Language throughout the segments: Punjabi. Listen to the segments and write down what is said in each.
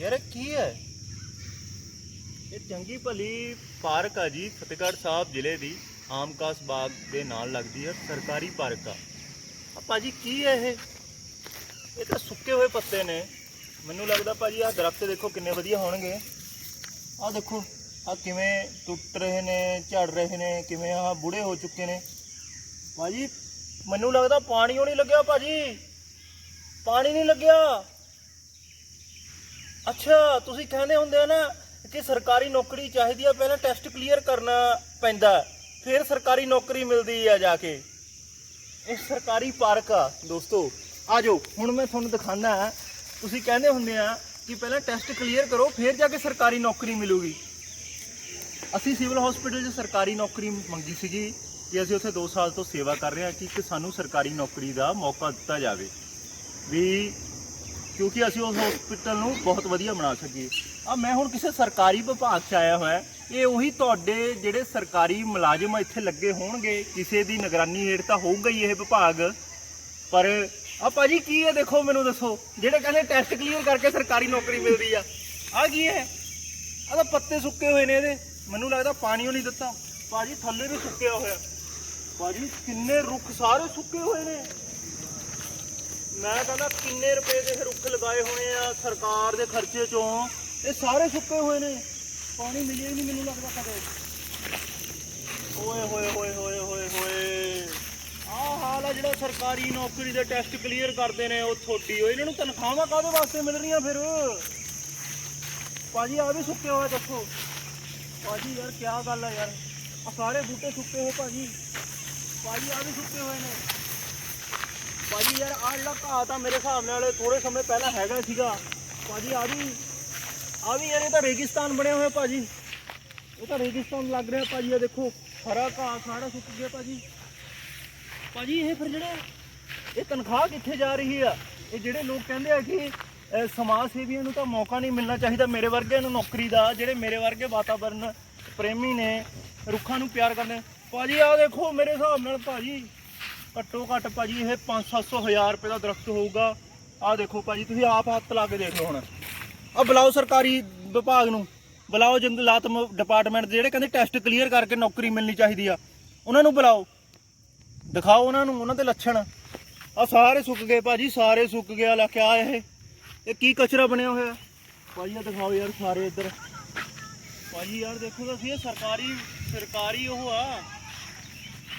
ਯਾਰ ਇਹ ਕੀ ਹੈ? ਇਹ ਚੰਗੀ ਭਲੀ ਪਾਰਕ ਆ ਜੀ, ਫਤਿਹਗੜ੍ਹ ਸਾਹਿਬ ਜ਼ਿਲ੍ਹੇ ਦੀ, ਆਮ ਆਮਕਾਸ ਬਾਗ ਦੇ ਨਾਲ ਲੱਗਦੀ ਹੈ ਸਰਕਾਰੀ ਪਾਰਕ ਆ। ਆ ਭਾਜੀ ਕੀ ਹੈ ਇਹ? ਇਹ ਤਾਂ ਸੁੱਕੇ ਹੋਏ ਪੱਤੇ ਨੇ। ਮੈਨੂੰ ਲੱਗਦਾ ਭਾਜੀ ਆ ਦਰਖਤ ਦੇਖੋ ਕਿੰਨੇ ਵਧੀਆ ਹੋਣਗੇ। ਆ ਦੇਖੋ ਆ ਕਿਵੇਂ ਟੁੱਟ ਰਹੇ ਨੇ, ਝੜ ਰਹੇ ਨੇ, ਕਿਵੇਂ ਆ ਬੁੜੇ ਹੋ ਚੁੱਕੇ ਨੇ। ਭਾਜੀ, ਮੈਨੂੰ ਲੱਗਦਾ ਪਾਣੀ ਉਹ ਨਹੀਂ ਲੱਗਿਆ ਭਾਜੀ। ਪਾਣੀ ਨਹੀਂ ਲੱਗਿਆ। ਅੱਛਾ, ਤੁਸੀਂ ਕਹਿੰਦੇ ਹੁੰਦੇ ਆ ਨਾ ਕਿ ਸਰਕਾਰੀ ਨੌਕਰੀ ਚਾਹੀਦੀ ਆ, ਪਹਿਲਾਂ ਟੈਸਟ ਕਲੀਅਰ ਕਰਨਾ ਪੈਂਦਾ ਫਿਰ ਸਰਕਾਰੀ ਨੌਕਰੀ ਮਿਲਦੀ ਆ ਜਾ ਕੇ। ਇਹ ਸਰਕਾਰੀ ਪਾਰਕ ਆ, ਦੋਸਤੋ। ਆ ਜਾਓ ਹੁਣ ਮੈਂ ਤੁਹਾਨੂੰ ਦਿਖਾਣਾ ਤੁਸੀਂ ਕਹਿੰਦੇ ਹੁੰਦੇ ਆ ਕਿ ਪਹਿਲਾਂ ਟੈਸਟ ਕਲੀਅਰ ਕਰੋ, ਫਿਰ ਜਾ ਕੇ ਸਰਕਾਰੀ ਨੌਕਰੀ ਮਿਲੂਗੀ। ਅਸੀਂ ਸਿਵਲ ਹਸਪੀਟਲ 'ਚ ਸਰਕਾਰੀ ਨੌਕਰੀ ਮੰਗੀ ਸੀਗੀ ਕਿ ਅਸੀਂ ਉੱਥੇ 2 ਸਾਲ ਤੋਂ ਸੇਵਾ ਕਰ ਰਹੇ ਹਾਂ ਕਿ ਸਾਨੂੰ ਸਰਕਾਰੀ ਨੌਕਰੀ ਦਾ ਮੌਕਾ ਦਿੱਤਾ ਜਾਵੇ। ਵੀ ਕਿਉਂਕਿ ਅਸੀਂ ਉਸ ਹਸਪੀਟਲ ਨੂੰ ਬਹੁਤ ਵਧੀਆ ਬਣਾ ਸਕੀਏ। ਆ ਮੈਂ ਹੁਣ ਕਿਸੇ ਸਰਕਾਰੀ ਵਿਭਾਗ 'ਚ ਆਇਆ ਹੋਇਆ, ਇਹ ਉਹੀ ਤੁਹਾਡੇ ਜਿਹੜੇ ਸਰਕਾਰੀ ਮੁਲਾਜ਼ਮ ਇੱਥੇ ਲੱਗੇ ਹੋਣਗੇ, ਕਿਸੇ ਦੀ ਨਿਗਰਾਨੀ ਹੇਠ ਤਾਂ ਹੋਊਗਾ ਹੀ ਇਹ ਵਿਭਾਗ। ਪਰ ਆ ਭਾਜੀ ਕੀ ਹੈ ਦੇਖੋ ਮੈਨੂੰ ਦੱਸੋ, ਜਿਹੜੇ ਕਹਿੰਦੇ ਟੈਸਟ ਕਲੀਅਰ ਕਰਕੇ ਸਰਕਾਰੀ ਨੌਕਰੀ ਮਿਲਦੀ ਆ ਆ ਕੀ ਹੈ? ਆ ਤਾਂ ਪੱਤੇ ਸੁੱਕੇ ਹੋਏ ਨੇ ਇਹਦੇ, ਮੈਨੂੰ ਲੱਗਦਾ ਪਾਣੀ ਉਹ ਨਹੀਂ ਦਿੱਤਾ। ਭਾਜੀ ਥੱਲੇ ਵੀ ਸੁੱਕਿਆ ਹੋਇਆ। ਭਾਜੀ ਕਿੰਨੇ ਰੁੱਖ ਸਾਰੇ ਸੁੱਕੇ ਹੋਏ ਨੇ। ਮੈਂ ਕਹਿੰਦਾ ਕਿੰਨੇ ਰੁਪਏ ਦੇ ਰੁੱਖ ਲਗਾਏ ਹੋਣੇ ਆ ਸਰਕਾਰ ਦੇ ਖਰਚੇ ਚੋਂ। ਇਹ ਸਾਰੇ ਸੁੱਕੇ ਹੋਏ ਨੇ। ਪਾਣੀ ਮਿਲਿਆ ਹੀ ਨਹੀਂ ਮੈਨੂੰ ਲੱਗਦਾ ਕਦੇ। ਓਏ ਹੋਏ ਹੋਏ ਹੋਏ ਹੋਏ ਹੋਏ। ਆਹ ਹਾਲ ਆ ਜਿਹੜਾ ਸਰਕਾਰੀ ਨੌਕਰੀ ਦੇ ਟੈਸਟ ਕਲੀਅਰ ਕਰਦੇ ਨੇ, ਉਹ ਛੋਟੀ ਹੋਈ ਇਹਨਾਂ ਨੂੰ ਤਨਖਾਹਾਂ ਕਾਹਦੇ ਵਾਸਤੇ ਮਿਲ ਰਹੀਆਂ ਫਿਰ? ਭਾਜੀ ਆ ਵੀ ਸੁੱਕੇ ਹੋਏ ਦੱਸੋ ਭਾਜੀ, ਯਾਰ ਕੀ ਗੱਲ ਆ ਯਾਰ। ਆ ਸਾਰੇ ਬੂਟੇ ਸੁੱਕੇ ਹੋ ਭਾਜੀ। ਭਾਜੀ ਆ ਵੀ ਸੁੱਕੇ ਹੋਏ ਨੇ। ਭਾਜੀ ਯਾਰ, ਆਹ ਜਿਹੜਾ ਘਾਹ ਤਾਂ ਮੇਰੇ ਹਿਸਾਬ ਨਾਲ ਥੋੜੇ ਸਮੇਂ ਪਹਿਲਾਂ ਹੈਗਾ ਸੀਗਾ। ਭਾਜੀ ਆ ਵੀ ਆ ਵੀ ਯਾਰ, ਇਹ ਤਾਂ ਰੇਗਿਸਤਾਨ ਬਣਿਆ ਹੋਇਆ ਭਾਜੀ। ਇਹ ਤਾਂ ਰੇਗਿਸਤਾਨ ਲੱਗ ਰਿਹਾ ਭਾਜੀ, ਇਹ ਦੇਖੋ, ਹਰਾ ਘਾਹ ਸਾਰਾ ਸੁੱਕ ਗਿਆ ਭਾਜੀ। ਭਾਜੀ, ਇਹ ਫਿਰ ਜਿਹੜਾ ਇਹ ਤਨਖਾਹ ਕਿੱਥੇ ਜਾ ਰਹੀ ਆ? ਇਹ ਜਿਹੜੇ ਲੋਕ ਕਹਿੰਦੇ ਆ ਕਿ ਸਮਾਜ ਸੇਵੀਆਂ ਨੂੰ ਤਾਂ ਮੌਕਾ ਨਹੀਂ ਮਿਲਣਾ ਚਾਹੀਦਾ, ਮੇਰੇ ਵਰਗਿਆਂ ਨੂੰ ਨੌਕਰੀ ਦਾ, ਜਿਹੜੇ ਮੇਰੇ ਵਰਗੇ ਵਾਤਾਵਰਨ ਪ੍ਰੇਮੀ ਨੇ, ਰੁੱਖਾਂ ਨੂੰ ਪਿਆਰ ਕਰਦੇ ਨੇ। ਭਾਜੀ ਆ ਦੇਖੋ, ਮੇਰੇ ਹਿਸਾਬ ਨਾਲ ਭਾਜੀ ਘੱਟੋ ਘੱਟ ਭਾਜੀ ਇਹ 5-700 ਹਜ਼ਾਰ ਰੁਪਏ ਦਾ ਦਰਖਤ ਹੋਊਗਾ। ਆਹ ਦੇਖੋ ਭਾਜੀ, ਤੁਸੀਂ ਆਪ ਹੱਥ ਲਾ ਕੇ ਦੇਖ ਲਓ ਹੁਣ। ਆ ਬੁਲਾਓ ਸਰਕਾਰੀ ਵਿਭਾਗ ਨੂੰ। ਬੁਲਾਓ ਜੰਗਲਾਤਮ ਡਿਪਾਰਟਮੈਂਟ ਦੇ ਜਿਹੜੇ ਕਹਿੰਦੇ ਟੈਸਟ ਕਲੀਅਰ ਕਰਕੇ ਨੌਕਰੀ ਮਿਲਣੀ ਚਾਹੀਦੀ ਆ। ਉਹਨਾਂ ਨੂੰ ਬੁਲਾਓ। ਦਿਖਾਓ ਉਹਨਾਂ ਨੂੰ, ਉਹਨਾਂ ਦੇ ਲੱਛਣ। ਆ ਸਾਰੇ ਸੁੱਕ ਗਏ ਭਾਜੀ, ਸਾਰੇ ਸੁੱਕ ਗਿਆ ਲਾ ਕਿਆ ਇਹ। ਇਹ ਕੀ ਕਚਰਾ ਬਣਿਆ ਹੋਇਆ? ਭਾਜੀ ਆ ਦਿਖਾਓ ਯਾਰ ਸਾਰੇ ਇੱਧਰ। ਭਾਜੀ, ਯਾਰ ਦੇਖੋ ਤਾਂ ਸਹੀ, ਇਹ ਸਰਕਾਰੀ ਸਰਕਾਰੀ ਉਹ ਆ।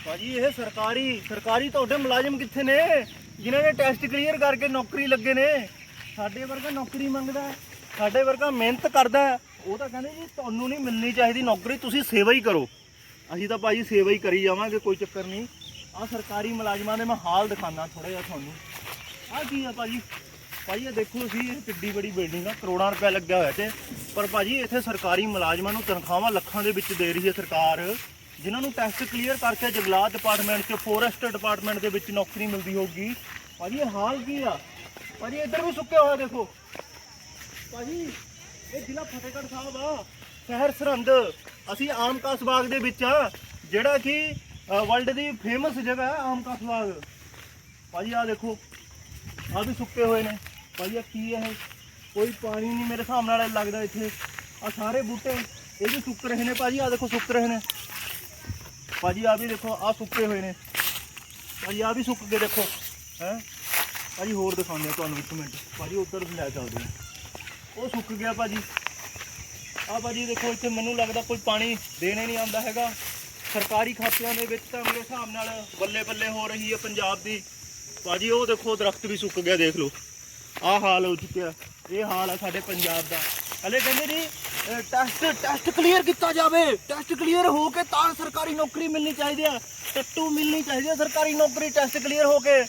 ਭਾਜੀ ਇਹ ਸਰਕਾਰੀ ਸਰਕਾਰੀ ਤੁਹਾਡੇ ਮੁਲਾਜ਼ਮ ਕਿੱਥੇ ਨੇ? ਜਿਨ੍ਹਾਂ ਨੇ ਟੈਸਟ ਕਲੀਅਰ ਕਰਕੇ ਨੌਕਰੀ ਲੱਗੇ ਨੇ। ਸਾਡੇ ਵਰਗਾ ਨੌਕਰੀ ਮੰਗਦਾ ਹੈ, ਸਾਡੇ ਵਰਗਾ ਮਿਹਨਤ ਕਰਦਾ ਹੈ। ਉਹ ਤਾਂ ਕਹਿੰਦੇ ਜੀ ਤੁਹਾਨੂੰ ਨਹੀਂ ਮਿਲਣੀ ਚਾਹੀਦੀ ਨੌਕਰੀ ਤੁਸੀਂ ਸੇਵਾ ਹੀ ਕਰੋ। ਅਸੀਂ ਤਾਂ ਭਾਜੀ ਸੇਵਾ ਹੀ ਕਰੀ ਜਾਵਾਂਗੇ ਕੋਈ ਚੱਕਰ ਨਹੀਂ। ਆ ਸਰਕਾਰੀ ਮੁਲਾਜ਼ਮਾਂ ਦੇ ਮੈਂ ਹਾਲ ਦਿਖਾਣਾ ਥੋੜਾ ਜਿਹਾ ਤੁਹਾਨੂੰ। ਆ ਕੀ ਆ ਭਾਜੀ? ਭਾਜੀ ਇਹ ਦੇਖੋ ਸੀ ਇਹ ਕਿੱਡੀ ਬੜੀ ਬਿਲਡਿੰਗ ਆ ਕਰੋੜਾਂ ਰੁਪਏ ਲੱਗਿਆ ਹੋਇਆ ਤੇ ਪਰ ਭਾਜੀ ਇੱਥੇ ਸਰਕਾਰੀ ਮੁਲਾਜ਼ਮਾਂ ਨੂੰ ਤਨਖਾਹਾਂ ਲੱਖਾਂ ਦੇ ਵਿੱਚ ਦੇ ਰਹੀ ਹੈ ਸਰਕਾਰ। ਜਿਨ੍ਹਾਂ ਨੂੰ ਟੈਸਟ ਕਲੀਅਰ ਕਰਕੇ ਜੰਗਲਾਤ ਡਿਪਾਰਟਮੈਂਟ 'ਚ ਫੋਰੈਸਟ ਡਿਪਾਰਟਮੈਂਟ ਦੇ ਵਿੱਚ ਨੌਕਰੀ ਮਿਲਦੀ ਹੋਊਗੀ। ਭਾਜੀ, ਇਹ ਹਾਲ ਕੀ ਆ? ਭਾਜੀ, ਇੱਧਰ ਵੀ ਸੁੱਕਿਆ ਹੋਇਆ ਦੇਖੋ। ਭਾਜੀ, ਇਹ ਜ਼ਿਲ੍ਹਾ ਫਤਿਹਗੜ੍ਹ ਸਾਹਿਬ ਆ। ਸ਼ਹਿਰ ਸਰਹੰਦ। ਅਸੀਂ ਆਮ ਕਾਸ ਬਾਗ ਦੇ ਵਿੱਚ ਆ, ਜਿਹੜਾ ਕਿ ਵਰਲਡ ਦੀ ਫੇਮਸ ਜਗ੍ਹਾ ਹੈ ਆਮਕਾਸ ਬਾਗ। ਭਾਜੀ ਆ ਦੇਖੋ। ਆ ਵੀ ਸੁੱਕੇ ਹੋਏ ਨੇ। ਭਾਜੀ ਆ ਕੀ ਹੈ ਇਹ? ਕੋਈ ਪਾਣੀ ਨਹੀਂ ਮੇਰੇ ਹਿਸਾਬ ਨਾਲ ਲੱਗਦਾ ਇੱਥੇ। ਆ ਸਾਰੇ ਬੂਟੇ, ਇਹ ਵੀ ਸੁੱਕ ਰਹੇ ਨੇ। ਭਾਜੀ ਆ ਦੇਖੋ, ਸੁੱਕ ਰਹੇ ਨੇ। ਭਾਜੀ ਆ ਵੀ ਦੇਖੋ ਆ ਸੁੱਕੇ ਹੋਏ ਨੇ। ਭਾਜੀ ਆ ਵੀ ਸੁੱਕ ਗਏ, ਦੇਖੋ। ਹੈ? ਭਾਜੀ, ਹੋਰ ਦਿਖਾਉਂਦੇ ਆ ਤੁਹਾਨੂੰ ਇੱਕ ਮਿੰਟ। ਭਾਜੀ, ਉੱਧਰ ਲੈ ਚੱਲਦੇ ਆ ਉਹ ਸੁੱਕ ਗਿਆ, ਭਾਜੀ। ਆ ਭਾਜੀ, ਦੇਖੋ, ਇੱਥੇ ਮੈਨੂੰ ਲੱਗਦਾ ਕੋਈ ਪਾਣੀ ਦੇਣੇ ਨਹੀਂ ਆਉਂਦਾ ਹੈਗਾ। ਸਰਕਾਰੀ ਖਾਤਿਆਂ ਦੇ ਵਿੱਚ ਤਾਂ ਮੇਰੇ ਹਿਸਾਬ ਨਾਲ ਬੱਲੇ ਬੱਲੇ ਹੋ ਰਹੀ ਹੈ ਪੰਜਾਬ ਦੀ। ਭਾਜੀ, ਉਹ ਦੇਖੋ, ਦਰਖਤ ਵੀ ਸੁੱਕ ਗਿਆ, ਦੇਖ ਲਓ। ਆਹ ਹਾਲ ਹੋ ਚੁੱਕਿਆ। ਇਹ ਹਾਲ ਆ ਸਾਡੇ ਪੰਜਾਬ ਦਾ। ਹਲੇ ਕਹਿੰਦੇ ਜੀ ਟੈਸਟ ਟੈਸਟ ਕਲੀਅਰ ਕੀਤਾ ਜਾਵੇ। ਟੈਸਟ ਕਲੀਅਰ ਹੋ ਕੇ ਤਾਂ ਸਰਕਾਰੀ ਨੌਕਰੀ ਮਿਲਣੀ ਚਾਹੀਦੀ ਆ ਟੱਟੂ ਮਿਲਣੀ ਚਾਹੀਦੀ ਆ ਸਰਕਾਰੀ ਨੌਕਰੀ ਟੈਸਟ ਕਲੀਅਰ ਹੋ ਕੇ।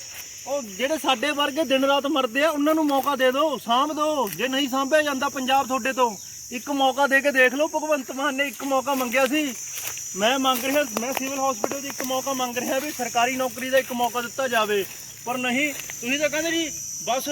ਉਹ ਜਿਹੜੇ ਸਾਡੇ ਵਰਗੇ ਦਿਨ ਰਾਤ ਮਰਦੇ ਆ, ਉਹਨਾਂ ਨੂੰ ਮੌਕਾ ਦੇ ਦਿਓ, ਸਾਂਭ ਦਿਓ। ਜੇ ਨਹੀਂ ਸਾਂਭਿਆ ਜਾਂਦਾ ਪੰਜਾਬ ਤੁਹਾਡੇ ਤੋਂ, ਇੱਕ ਮੌਕਾ ਦੇ ਕੇ ਦੇਖ ਲਓ, ਭਗਵੰਤ ਮਾਨ ਨੇ ਇੱਕ ਮੌਕਾ ਮੰਗਿਆ ਸੀ। ਮੈਂ ਮੰਗ ਰਿਹਾ, ਮੈਂ ਸਿਵਲ ਹਸਪੀਟਲ 'ਚ ਇੱਕ ਮੌਕਾ ਮੰਗ ਰਿਹਾ ਵੀ ਸਰਕਾਰੀ ਨੌਕਰੀ ਦਾ ਇੱਕ ਮੌਕਾ ਦਿੱਤਾ ਜਾਵੇ। ਪਰ ਨਹੀਂ, ਤੁਸੀਂ ਤਾਂ ਕਹਿੰਦੇ ਜੀ, ਬਸ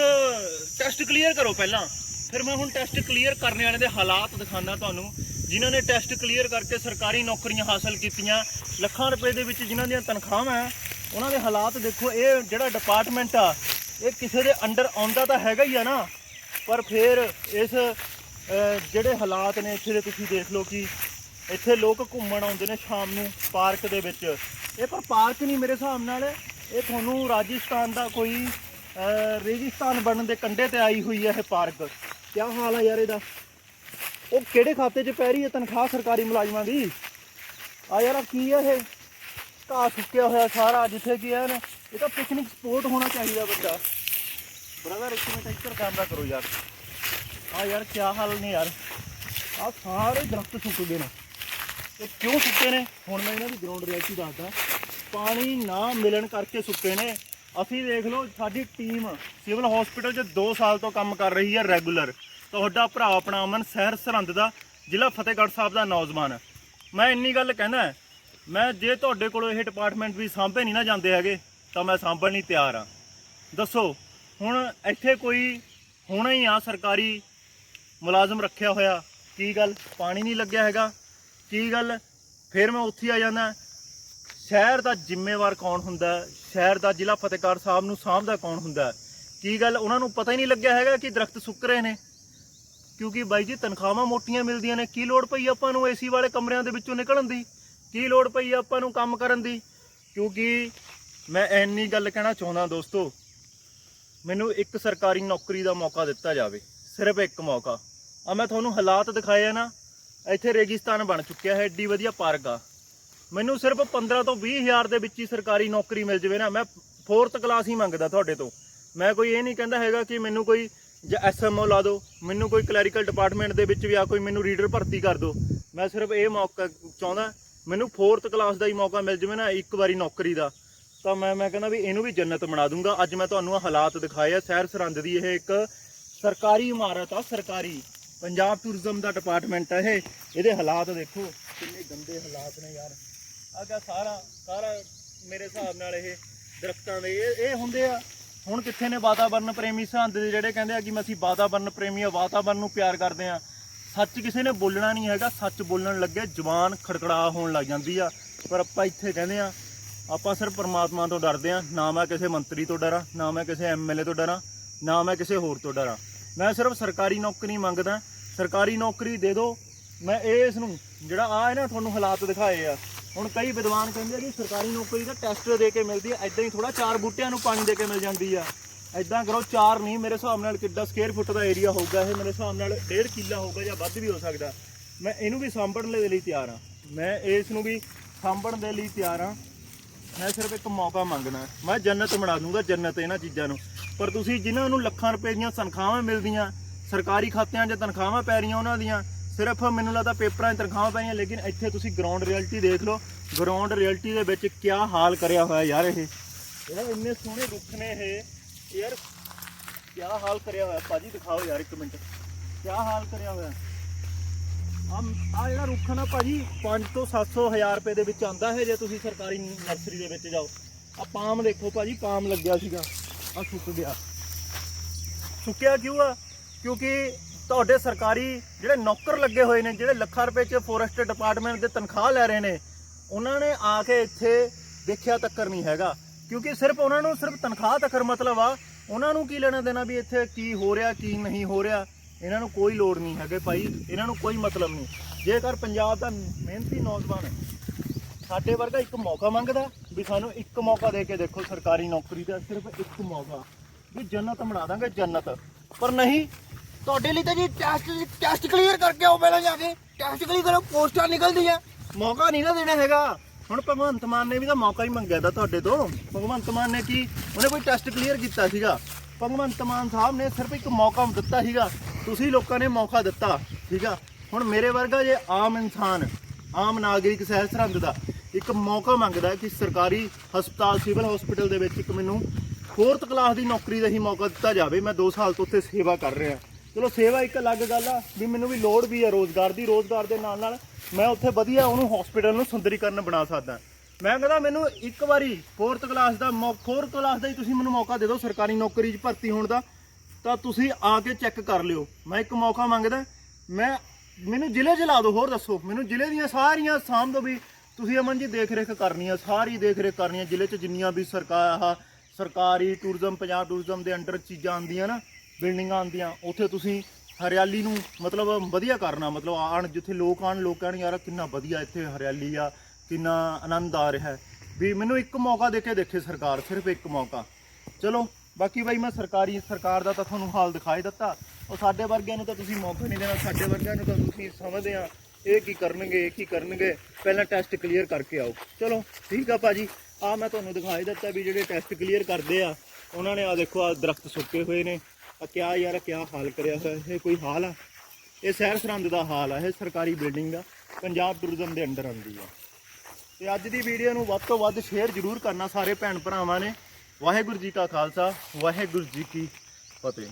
ਟੈਸਟ ਕਲੀਅਰ ਕਰੋ ਪਹਿਲਾਂ। ਫਿਰ ਮੈਂ ਹੁਣ ਟੈਸਟ ਕਲੀਅਰ ਕਰਨ ਵਾਲੇ ਦੇ ਹਾਲਾਤ ਦਿਖਾਣਾ ਤੁਹਾਨੂੰ, ਜਿਨ੍ਹਾਂ ਨੇ ਟੈਸਟ ਕਲੀਅਰ ਕਰਕੇ ਸਰਕਾਰੀ ਨੌਕਰੀਆਂ ਹਾਸਲ ਕੀਤੀਆਂ, ਲੱਖਾਂ ਰੁਪਏ ਦੇ ਵਿੱਚ ਜਿਨ੍ਹਾਂ ਦੀਆਂ ਤਨਖਾਹਾਂ ਹੈ, ਉਹਨਾਂ ਦੇ ਹਾਲਾਤ ਦੇਖੋ, ਇਹ ਜਿਹੜਾ ਡਿਪਾਰਟਮੈਂਟ ਆ, ਇਹ ਕਿਸੇ ਦੇ ਅੰਡਰ ਆਉਂਦਾ ਤਾਂ ਹੈਗਾ ਹੀ ਆ ਨਾ, ਪਰ ਫਿਰ ਇਸ ਜਿਹੜੇ ਹਾਲਾਤ ਨੇ, ਇੱਥੇ ਦੇ ਤੁਸੀਂ ਦੇਖ ਲਓ ਕਿ ਇੱਥੇ ਲੋਕ ਘੁੰਮਣ ਆਉਂਦੇ ਨੇ ਸ਼ਾਮ ਨੂੰ ਪਾਰਕ ਦੇ ਵਿੱਚ। ਇਹ ਪਰ ਪਾਰਕ ਨਹੀਂ ਮੇਰੇ ਹਿਸਾਬ ਨਾਲ, ਇਹ ਤੁਹਾਨੂੰ ਰਾਜਸਥਾਨ ਦਾ ਕੋਈ ਰੇਗਿਸਤਾਨ ਬਣਨ ਦੇ ਕੰਢੇ ਤੇ ਆਈ ਹੋਈ ਹੈ ਇਹ ਪਾਰਕ। ਕਿਆ ਹਾਲ ਹੈ ਯਾਰ ਇਹਦਾ? ਉਹ ਕਿਹੜੇ ਖਾਤੇ 'ਚ ਪੈ ਰਹੀ ਹੈ ਤਨਖਾਹ ਸਰਕਾਰੀ ਮੁਲਾਜ਼ਮਾਂ ਦੀ? ਆ ਯਾਰ, ਆਹ ਕੀ ਆ ਇਹ? ਘਾਹ ਸੁੱਕਿਆ ਹੋਇਆ ਸਾਰਾ, ਜਿੱਥੇ ਕੀ ਹੈ ਨਾ ਇਹ ਤਾਂ ਪਿਕਨਿਕ ਸਪੋਟ ਹੋਣਾ ਚਾਹੀਦਾ ਬੱਚਾ। ਬ੍ਰਦਰ ਇੱਕ ਮਿੰਟ ਇੱਧਰ ਕੈਮਰਾ ਕਰੋ ਯਾਰ। ਆ ਯਾਰ ਕੀ ਹਾਲ ਨੇ ਯਾਰ? ਆ ਸਾਰੇ ਦਰਖਤ ਸੁੱਕ ਗਏ ਨੇ। ਤੇ ਕਿਉਂ ਸੁੱਕੇ ਨੇ? ਹੁਣ ਮੈਂ ਇਹਨਾਂ ਦੀ ਗਰਾਊਂਡ ਰਿਐਲਿਟੀ ਦੱਸਦਾ। ਪਾਣੀ ਨਾ ਮਿਲਣ ਕਰਕੇ ਸੁੱਕੇ ਨੇ। ਅਸੀਂ ਦੇਖ ਲਓ, ਸਾਡੀ ਟੀਮ ਸਿਵਲ ਹਸਪੀਟਲ 'ਚ 2 ਸਾਲ ਤੋਂ ਕੰਮ ਕਰ ਰਹੀ ਹੈ ਰੈਗੂਲਰ ਤੁਹਾਡਾ ਭਰਾ ਆਪਣਾ ਅਮਨ ਸ਼ਹਿਰ ਸਰਹੰਦ ਦਾ, ਜ਼ਿਲ੍ਹਾ ਫਤਿਹਗੜ੍ਹ ਸਾਹਿਬ ਦਾ ਨੌਜਵਾਨ। ਮੈਂ ਇੰਨੀ ਗੱਲ ਕਹਿਣਾ ਮੈਂ ਜੇ ਤੁਹਾਡੇ ਕੋਲੋਂ ਇਹ ਡਿਪਾਰਟਮੈਂਟ ਵੀ ਸਾਂਭੇ ਨਹੀਂ ਨਾ ਜਾਂਦੇ ਹੈਗੇ, ਤਾਂ ਮੈਂ ਸਾਂਭਣ ਲਈ ਤਿਆਰ ਆ ਦੱਸੋ, ਹੁਣ ਇੱਥੇ ਕੋਈ ਹੋਣਾ ਹੀ ਆ ਸਰਕਾਰੀ ਮੁਲਾਜ਼ਮ ਰੱਖਿਆ ਹੋਇਆ, ਕੀ ਗੱਲ? ਪਾਣੀ ਨਹੀਂ ਲੱਗਿਆ ਹੈਗਾ? ਕੀ ਗੱਲ? ਫਿਰ ਮੈਂ ਉੱਥੇ ਆ ਜਾਂਦਾ। ਸ਼ਹਿਰ ਦਾ ਜ਼ਿੰਮੇਵਾਰ ਕੌਣ ਹੁੰਦਾ ਸ਼ਹਿਰ ਦਾ ਜ਼ਿਲ੍ਹਾ ਫਤਿਹਗੜ੍ਹ ਸਾਹਿਬ ਨੂੰ ਸਾਂਭਦਾ ਕੌਣ ਹੁੰਦਾ ਕੀ ਗੱਲ ਉਹਨਾਂ ਨੂੰ ਪਤਾ ਹੀ ਨਹੀਂ ਲੱਗਿਆ ਹੈਗਾ ਕਿ ਦਰਖਤ ਸੁੱਕ ਰਹੇ ਨੇ? ਕਿਉਂਕਿ ਬਾਈ ਜੀ, ਤਨਖਾਹਾਂ ਮੋਟੀਆਂ ਮਿਲਦੀਆਂ ਨੇ। ਕੀ ਲੋੜ ਪਈ ਆਪਾਂ ਨੂੰ ਏਸੀ ਵਾਲੇ ਕਮਰਿਆਂ ਦੇ ਵਿੱਚੋਂ ਨਿਕਲਣ ਦੀ? ਕੀ ਲੋੜ ਪਈ ਆਪਾਂ ਨੂੰ ਕੰਮ ਕਰਨ ਦੀ? ਕਿਉਂਕਿ ਮੈਂ ਇੰਨੀ ਗੱਲ ਕਹਿਣਾ ਚਾਹੁੰਦਾ ਦੋਸਤੋ, ਮੈਨੂੰ ਇੱਕ ਸਰਕਾਰੀ ਨੌਕਰੀ ਦਾ ਮੌਕਾ ਦਿੱਤਾ ਜਾਵੇ। ਸਿਰਫ ਇੱਕ ਮੌਕਾ। ਆ ਮੈਂ ਤੁਹਾਨੂੰ ਹਾਲਾਤ ਦਿਖਾਏ ਆ ਨਾ, ਇੱਥੇ ਰੇਗਿਸਤਾਨ ਬਣ ਚੁੱਕਿਆ ਹੈ। ਏਡੀ ਵਧੀਆ ਪਾਰਕ ਆ। ਮੈਨੂੰ ਸਿਰਫ 15 ਤੋਂ 20 ਹਜ਼ਾਰ ਦੇ ਵਿੱਚ ਹੀ ਸਰਕਾਰੀ ਨੌਕਰੀ ਮਿਲ ਜਵੇ ਨਾ, ਮੈਂ 4th ਕਲਾਸ ਹੀ ਮੰਗਦਾ ਤੁਹਾਡੇ ਤੋਂ। ਮੈਂ ਕੋਈ ਇਹ ਨਹੀਂ ਕਹਿੰਦਾ ਹੈਗਾ ਕਿ ਮੈਨੂੰ ਕੋਈ ਜਾਂ ਐਸਐਮਓ ਲਾ ਦਿਓ, ਮੈਨੂੰ ਕੋਈ ਕਲੈਰੀਕਲ ਡਿਪਾਰਟਮੈਂਟ ਦੇ ਵਿੱਚ ਵੀ ਆ ਕੋਈ ਮੈਨੂੰ ਰੀਡਰ ਭਰਤੀ ਕਰ ਦਿਓ। ਮੈਂ ਸਿਰਫ ਇਹ ਮੌਕਾ ਚਾਹੁੰਦਾ, ਮੈਨੂੰ 4th ਕਲਾਸ ਦਾ ਹੀ ਮੌਕਾ ਮਿਲ ਜਵੇ ਨਾ, ਇੱਕ ਵਾਰੀ ਨੌਕਰੀ ਦਾ। ਤਾਂ ਮੈਂ ਮੈਂ ਕਹਿੰਦਾ ਵੀ ਇਹਨੂੰ ਵੀ ਜੰਨਤ ਬਣਾ ਦੂੰਗਾ। ਅੱਜ ਮੈਂ ਤੁਹਾਨੂੰ ਆਹ ਹਾਲਾਤ ਦਿਖਾਏ ਆ। ਸ਼ਹਿਰ ਸਰਹੰਦ ਦੀ ਇਹ ਇੱਕ ਸਰਕਾਰੀ ਇਮਾਰਤ ਆ, ਸਰਕਾਰੀ। ਪੰਜਾਬ ਟੂਰਿਜ਼ਮ ਦਾ ਡਿਪਾਰਟਮੈਂਟ ਆ ਇਹ। ਇਹਦੇ ਹਾਲਾਤ ਦੇਖੋ, ਕਿੰਨੇ ਗੰਦੇ ਹਾਲਾਤ ਨੇ ਯਾਰ। ਆਗਾ ਸਾਰਾ ਸਾਰਾ ਮੇਰੇ ਹਿਸਾਬ ਨਾਲ ਇਹ ਦਰਖਤਾਂ ਦੇ, ਇਹ ਇਹ ਹੁੰਦੇ ਆ। ਹੁਣ ਕਿੱਥੇ ਨੇ ਵਾਤਾਵਰਨ ਪ੍ਰੇਮੀ ਸਰਹੰਦ ਦੇ ਜਿਹੜੇ ਕਹਿੰਦੇ ਆ ਕਿ ਅਸੀਂ ਵਾਤਾਵਰਨ ਪ੍ਰੇਮੀ ਆ, ਵਾਤਾਵਰਨ ਨੂੰ ਪਿਆਰ ਕਰਦੇ ਆ। ਸੱਚ ਕਿਸੇ ਨੇ ਬੋਲਣਾ ਨਹੀਂ ਹੈਗਾ, ਸੱਚ ਬੋਲਣ ਲੱਗੇ ਜ਼ੁਬਾਨ ਖੜਕੜਾ ਹੋਣ ਲੱਗ ਜਾਂਦੀ ਆ। ਪਰ ਆਪਾਂ ਇੱਥੇ ਕਹਿੰਦੇ ਆ, ਆਪਾਂ ਸਿਰਫ ਪਰਮਾਤਮਾ ਤੋਂ ਡਰਦੇ ਆ, ਨਾ ਮੈਂ ਕਿਸੇ ਮੰਤਰੀ ਤੋਂ ਡਰਾਂ, ਨਾ ਮੈਂ ਕਿਸੇ ਐਮਐਲਏ ਤੋਂ ਡਰਾਂ, ਨਾ ਮੈਂ ਕਿਸੇ ਹੋਰ ਤੋਂ ਡਰਾਂ। ਮੈਂ ਸਿਰਫ ਸਰਕਾਰੀ ਨੌਕਰੀ ਮੰਗਦਾ, ਸਰਕਾਰੀ ਨੌਕਰੀ ਦੇ ਦਿਓ। ਮੈਂ ਇਸ ਨੂੰ, ਜਿਹੜਾ ਆ ਹੈ ਨਾ ਤੁਹਾਨੂੰ ਹਾਲਾਤ ਦਿਖਾਏ ਆ ਹੁਣ ਕਈ ਵਿਦਵਾਨ ਕਹਿੰਦੇ ਆ ਜੀ ਸਰਕਾਰੀ ਨੌਕਰੀ ਦਾ ਟੈਸਟ ਦੇ ਕੇ ਮਿਲਦੀ ਆ ਐਦਾਂ ਹੀ ਥੋੜਾ ਚਾਰ ਬੂਟਿਆਂ ਨੂੰ ਪਾਣੀ ਦੇ ਕੇ ਮਿਲ ਜਾਂਦੀ ਆ। ਐਦਾਂ ਕਰੋ, ਚਾਰ ਨਹੀਂ, ਮੇਰੇ ਹਿਸਾਬ ਨਾਲ ਕਿੱਡਾ ਸਕੁਅਰ ਫੁੱਟ ਦਾ ਏਰੀਆ ਹੋਊਗਾ ਇਹ, ਮੇਰੇ ਹਿਸਾਬ ਨਾਲ ਡੇਢ ਕਿੱਲਾ ਹੋਊਗਾ ਜਾਂ ਵੱਧ ਵੀ ਹੋ ਸਕਦਾ। ਮੈਂ ਇਹਨੂੰ ਵੀ ਸਾਂਭਣ ਦੇ ਲਈ ਤਿਆਰ ਆ। ਮੈਂ ਇਸ ਨੂੰ ਵੀ ਸਾਂਭਣ ਦੇ ਲਈ ਤਿਆਰ ਆ। ਮੈਂ ਸਿਰਫ ਇੱਕ ਮੌਕਾ ਮੰਗਣਾ ਮੈਂ ਜੰਨਤ ਬਣਾ ਦੂੰਗਾ ਜੰਨਤ ਇਹਨਾਂ ਚੀਜ਼ਾਂ ਨੂੰ। ਪਰ ਤੁਸੀਂ ਜਿਨ੍ਹਾਂ ਨੂੰ ਲੱਖਾਂ ਰੁਪਏ ਦੀਆਂ ਤਨਖਾਹਾਂ ਮਿਲਦੀਆਂ, ਸਰਕਾਰੀ ਖਾਤਿਆਂ 'ਚ ਤਨਖਾਹਾਂ ਪੈ ਰਹੀਆਂ ਉਹਨਾਂ ਦੀਆਂ ਸਿਰਫ ਮੈਨੂੰ ਲੱਗਦਾ ਪੇਪਰਾਂ 'ਚ ਤਨਖਾਹਾਂ ਪੈ ਲੇਕਿਨ ਇੱਥੇ ਤੁਸੀਂ ਗਰਾਊਂਡ ਰਿਐਲਿਟੀ ਦੇਖ ਲਓ। ਗਰਾਊਂਡ ਰਿਐਲਿਟੀ ਦੇ ਵਿੱਚ ਕੀ ਹਾਲ ਕਰਿਆ ਹੋਇਆ ਯਾਰ ਇਹ। ਇਹਦਾ ਇੰਨੇ ਸੋਹਣੇ ਰੁੱਖ ਨੇ ਇਹ। ਯਾਰ ਕੀ ਹਾਲ ਕਰਿਆ ਹੋਇਆ? ਭਾਜੀ ਦਿਖਾਓ ਯਾਰ ਇੱਕ ਮਿੰਟ। ਕੀ ਹਾਲ ਕਰਿਆ ਹੋਇਆ? ਆ ਆ ਜਿਹੜਾ ਰੁੱਖ ਨਾ ਭਾਜੀ 5 ਤੋਂ 700 ਹਜ਼ਾਰ ਰੁਪਏ ਦੇ ਵਿੱਚ ਆਂਦਾ ਹੈ ਜੇ ਤੁਸੀਂ ਸਰਕਾਰੀ ਨਰਸਰੀ ਦੇ ਵਿੱਚ ਜਾਓ। ਆ ਪਾਮ ਦੇਖੋ ਭਾਜੀ, ਪਾਮ ਲੱਗਿਆ ਸੀਗਾ। ਆ ਸੁੱਕ ਗਿਆ। ਸੁੱਕਿਆ ਕਿਉਂ ਆ? ਕਿਉਂਕਿ ਤੁਹਾਡੇ ਸਰਕਾਰੀ ਜਿਹੜੇ ਨੌਕਰ ਲੱਗੇ ਹੋਏ ਨੇ, ਜਿਹੜੇ ਲੱਖਾਂ ਰੁਪਏ ਚ ਫੋਰੈਸਟ ਡਿਪਾਰਟਮੈਂਟ ਦੇ ਤਨਖਾਹ ਲੈ ਰਹੇ ਨੇ, ਉਹਨਾਂ ਨੇ ਆ ਕੇ ਇੱਥੇ ਦੇਖਿਆ ਤੱਕਰ ਨਹੀਂ ਹੈਗਾ। ਕਿਉਂਕਿ ਸਿਰਫ ਉਹਨਾਂ ਨੂੰ ਸਿਰਫ ਤਨਖਾਹ ਤੱਕਰ ਮਤਲਬ ਆ, ਉਹਨਾਂ ਨੂੰ ਕੀ ਲੈਣਾ ਦੇਣਾ ਵੀ ਇੱਥੇ ਕੀ ਹੋ ਰਿਹਾ, ਕੀ ਨਹੀਂ ਹੋ ਰਿਹਾ, ਇਹਨਾਂ ਨੂੰ ਕੋਈ ਲੋੜ ਨਹੀਂ ਹੈਗੇ ਭਾਈ, ਇਹਨਾਂ ਨੂੰ ਕੋਈ ਮਤਲਬ ਨਹੀਂ। ਜੇਕਰ ਪੰਜਾਬ ਦਾ ਮਿਹਨਤੀ ਨੌਜਵਾਨ ਸਾਡੇ ਵਰਗਾ ਇੱਕ ਮੌਕਾ ਮੰਗਦਾ, ਵੀ ਸਾਨੂੰ ਇੱਕ ਮੌਕਾ ਦੇ ਕੇ ਦੇਖੋ ਸਰਕਾਰੀ ਨੌਕਰੀ ਦਾ, ਸਿਰਫ ਇੱਕ ਮੌਕਾ, ਵੀ ਜੰਨਤ ਬਣਾ ਦਾਂਗੇ ਜੰਨਤ। ਪਰ ਨਹੀਂ ਤੁਹਾਡੇ ਲਈ ਤਾਂ ਜੀ ਟੈਸਟ ਟੈਸਟ ਕਲੀਅਰ ਕਰਕੇ ਆਓ ਪਹਿਲਾਂ ਜਾ ਕੇ। ਟੈਸਟ ਕਲੀਅਰ ਕਰੋ, ਪੋਸਟਾਂ ਨਿਕਲਦੀਆਂ। ਮੌਕਾ ਨਹੀਂ ਨਾ ਦੇਣਾ ਹੈਗਾ। ਹੁਣ ਭਗਵੰਤ ਮਾਨ ਨੇ ਵੀ ਤਾਂ ਮੌਕਾ ਹੀ ਮੰਗਿਆ ਦਾ ਤੁਹਾਡੇ ਤੋਂ। ਭਗਵੰਤ ਮਾਨ ਨੇ ਕੀ, ਉਹਨੇ ਕੋਈ ਟੈਸਟ ਕਲੀਅਰ ਕੀਤਾ ਸੀਗਾ। ਭਗਵੰਤ ਮਾਨ ਸਾਹਿਬ ਨੇ ਸਿਰਫ ਇੱਕ ਮੌਕਾ ਦਿੱਤਾ ਸੀਗਾ। ਤੁਸੀਂ ਲੋਕਾਂ ਨੇ ਮੌਕਾ ਦਿੱਤਾ, ਠੀਕ ਆ? ਹੁਣ ਮੇਰੇ ਵਰਗਾ ਜੇ ਆਮ ਇਨਸਾਨ, ਆਮ ਨਾਗਰਿਕ ਸਹਿ ਸਰਹੰਦ ਦਾ ਇੱਕ ਮੌਕਾ ਮੰਗਦਾ ਕਿ ਸਰਕਾਰੀ ਹਸਪਤਾਲ, ਸਿਵਲ ਹਸਪੀਟਲ ਦੇ ਵਿੱਚ ਇੱਕ ਮੈਨੂੰ ਫੋਰਥ ਕਲਾਸ ਦੀ ਨੌਕਰੀ ਦਾ ਹੀ ਮੌਕਾ ਦਿੱਤਾ ਜਾਵੇ। ਮੈਂ 2 ਸਾਲ ਤੋਂ ਉੱਥੇ ਸੇਵਾ ਕਰ ਰਿਹਾ। ਚਲੋ ਸੇਵਾ ਇੱਕ ਅਲੱਗ ਗੱਲ ਆ ਵੀ ਮੈਨੂੰ ਵੀ ਲੋੜ ਵੀ ਹੈ ਰੋਜ਼ਗਾਰ ਦੀ, ਰੋਜ਼ਗਾਰ ਦੇ ਨਾਲ ਨਾਲ ਮੈਂ ਉੱਥੇ ਵਧੀਆ ਉਹਨੂੰ ਹਸਪੀਟਲ ਨੂੰ ਸੁੰਦਰੀਕਰਨ ਬਣਾ ਸਕਦਾ। ਮੈਂ ਕਹਿੰਦਾ ਮੈਨੂੰ ਇੱਕ ਵਾਰੀ ਫੋਰਥ ਕਲਾਸ ਦਾ ਫੋਰਥ ਕਲਾਸ ਦਾ ਹੀ ਤੁਸੀਂ ਮੈਨੂੰ ਮੌਕਾ ਦੇ ਦਿਓ ਸਰਕਾਰੀ ਨੌਕਰੀ 'ਚ ਭਰਤੀ ਹੋਣ ਦਾ, ਤਾਂ ਤੁਸੀਂ ਆ ਕੇ ਚੈੱਕ ਕਰ ਲਿਓ। ਮੈਂ ਇੱਕ ਮੌਕਾ ਮੰਗਦਾ, ਮੈਂ, ਮੈਨੂੰ ਜ਼ਿਲ੍ਹੇ 'ਚ ਲਾ ਦਿਓ, ਹੋਰ ਦੱਸੋ। ਮੈਨੂੰ ਜ਼ਿਲ੍ਹੇ ਦੀਆਂ ਸਾਰੀਆਂ ਸਾਂਭ ਦੋ ਵੀ ਤੁਸੀਂ ਅਮਨ ਜੀ ਦੇਖ ਰੇਖ ਕਰਨੀ ਆ ਸਾਰੀ ਦੇਖ ਰੇਖ ਕਰਨੀ ਆ ਜ਼ਿਲ੍ਹੇ 'ਚ ਜਿੰਨੀਆਂ ਵੀ ਸਰਕਾਰ ਆ ਸਰਕਾਰੀ ਟੂਰਿਜ਼ਮ ਪੰਜਾਬ ਟੂਰਿਜ਼ਮ ਦੇ ਅੰਡਰ ਚੀਜ਼ਾਂ ਆਉਂਦੀਆਂ ਨਾ ਬਿਲਡਿੰਗਾਂ ਆਉਂਦੀਆਂ, ਉੱਥੇ ਤੁਸੀਂ ਹਰਿਆਲੀ ਨੂੰ ਮਤਲਬ ਵਧੀਆ ਕਰਨਾ, ਮਤਲਬ ਆਣ ਜਿੱਥੇ ਲੋਕ ਆਣ ਲੋਕ ਕਹਿਣ, ਯਾਰ ਕਿੰਨਾ ਵਧੀਆ ਇੱਥੇ ਹਰਿਆਲੀ ਆ, ਕਿੰਨਾ ਆਨੰਦ ਆ ਰਿਹਾ ਵੀ ਮੈਨੂੰ ਇੱਕ ਮੌਕਾ ਦੇ ਕੇ ਦੇਖੇ ਸਰਕਾਰ, ਸਿਰਫ ਇੱਕ ਮੌਕਾ। ਚਲੋ, ਬਾਕੀ ਬਾਈ ਮੈਂ ਸਰਕਾਰੀ, ਸਰਕਾਰ ਦਾ ਤਾਂ ਤੁਹਾਨੂੰ ਹਾਲ ਦਿਖਾਈ ਦਿੱਤਾ। ਉਹ ਸਾਡੇ ਵਰਗਿਆਂ ਨੂੰ ਤਾਂ ਤੁਸੀਂ ਮੌਕਾ ਨਹੀਂ ਦੇਣਾ, ਸਾਡੇ ਵਰਗਿਆਂ ਨੂੰ ਤਾਂ ਤੁਸੀਂ ਸਮਝਦੇ ਆ, ਇਹ ਕੀ ਕਰਨਗੇ, ਇਹ ਕੀ ਕਰਨਗੇ, ਪਹਿਲਾਂ ਟੈਸਟ ਕਲੀਅਰ ਕਰਕੇ ਆਓ। ਚਲੋ, ਠੀਕ ਆ ਭਾਜੀ ਆ ਮੈਂ ਤੁਹਾਨੂੰ ਦਿਖਾਈ ਦਿੱਤਾ ਵੀ ਜਿਹੜੇ ਟੈਸਟ ਕਲੀਅਰ ਕਰਦੇ ਆ, ਉਹਨਾਂ ਨੇ ਆ ਦੇਖੋ ਆ ਦਰਖਤ ਸੁੱਕੇ ਹੋਏ ਨੇ। ਆ ਕਿਆ ਯਾਰ, ਕਿਆ ਹਾਲ ਕਰਿਆ ਹੋਇਆ ਇਹ? ਕੋਈ ਹਾਲ ਆ? ਇਹ ਸ਼ਹਿਰ ਸਰਹੰਦ ਦਾ ਹਾਲ ਆ, ਇਹ ਸਰਕਾਰੀ ਬਿਲਡਿੰਗ ਆ, ਪੰਜਾਬ ਟੂਰਿਜ਼ਮ ਦੇ ਅੰਡਰ ਆਉਂਦੀ ਆ। ਤੇ ਅੱਜ ਦੀ ਵੀਡੀਓ ਨੂੰ ਵੱਧ ਤੋਂ ਵੱਧ ਸ਼ੇਅਰ ਜ਼ਰੂਰ ਕਰਨਾ ਸਾਰੇ ਭੈਣ ਭਰਾਵਾਂ ਨੇ। ਵਾਹਿਗੁਰੂ ਜੀ ਕਾ ਖਾਲਸਾ, ਵਾਹਿਗੁਰੂ ਜੀ ਕੀ ਫਤਿਹ।